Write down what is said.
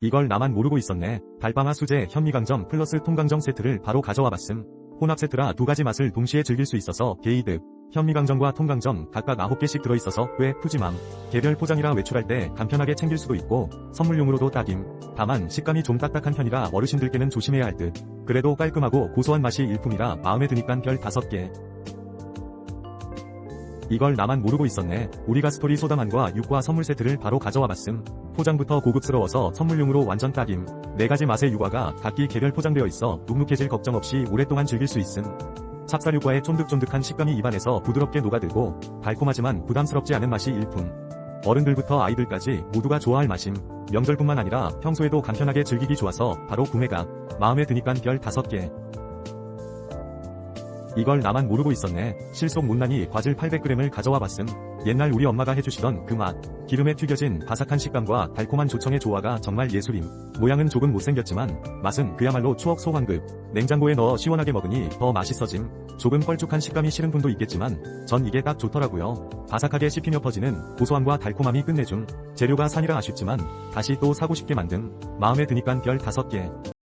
이걸 나만 모르고 있었네. 달방아 수제 현미강정 플러스 통강정 세트를 바로 가져와 봤음. 혼합 세트라 두 가지 맛을 동시에 즐길 수 있어서 게이득. 현미강정과 통강정 각각 9개씩 들어있어서 꽤 푸짐함. 개별 포장이라 외출할 때 간편하게 챙길 수도 있고 선물용으로도 딱임. 다만 식감이 좀 딱딱한 편이라 어르신들께는 조심해야 할 듯. 그래도 깔끔하고 고소한 맛이 일품이라 마음에 드니깐 별 5개. 이걸 나만 모르고 있었네. 우리가 스토리 소다만과 육과 선물 세트를 바로 가져와 봤음. 포장부터 고급스러워서 선물용으로 완전 딱임. 네 가지 맛의 육아가 각기 개별 포장되어 있어 눅눅해질 걱정 없이 오랫동안 즐길 수 있음. 찹쌀 육과의 쫀득쫀득한 식감이 입안에서 부드럽게 녹아들고 달콤하지만 부담스럽지 않은 맛이 일품. 어른들부터 아이들까지 모두가 좋아할 맛임. 명절뿐만 아니라 평소에도 간편하게 즐기기 좋아서 바로 구매가 마음에 드니깐 별 5개. 이걸 나만 모르고 있었네. 실속 못난이 과즙 800g을 가져와 봤음. 옛날 우리 엄마가 해주시던 그 맛. 기름에 튀겨진 바삭한 식감과 달콤한 조청의 조화가 정말 예술임. 모양은 조금 못생겼지만 맛은 그야말로 추억 소환급. 냉장고에 넣어 시원하게 먹으니 더 맛있어짐. 조금 뻘쭉한 식감이 싫은 분도 있겠지만 전 이게 딱 좋더라고요. 바삭하게 씹히며 퍼지는 고소함과 달콤함이 끝내줌. 재료가 산이라 아쉽지만 다시 또 사고 싶게 만듦. 마음에 드니깐 별 5개.